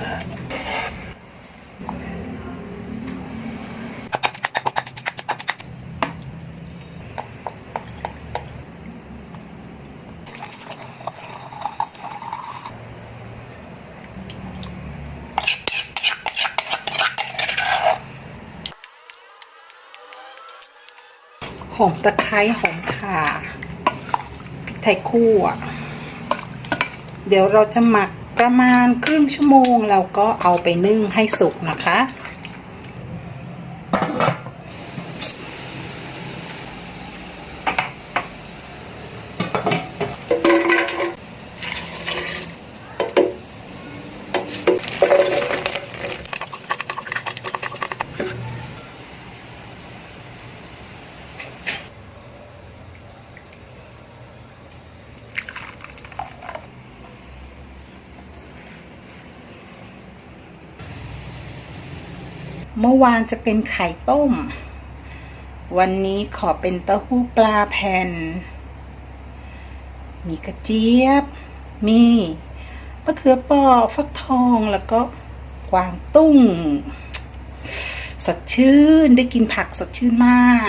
หอมตะไคร้หอมข่าพริกไทยคั่ว เดี๋ยวเราจะหมัก ประมาณครึ่งชั่วโมงเราก็เอาไปนึ่งให้สุกนะคะ เมื่อวานจะเป็นไข่ต้ม วันนี้ขอเป็นเต้าหู้ปลาแผ่น มีกระเจี๊ยบ มีมะเขือเปอฟักทองแล้วก็กวางตุ้ง สดชื่นได้กินผักสดชื่นมาก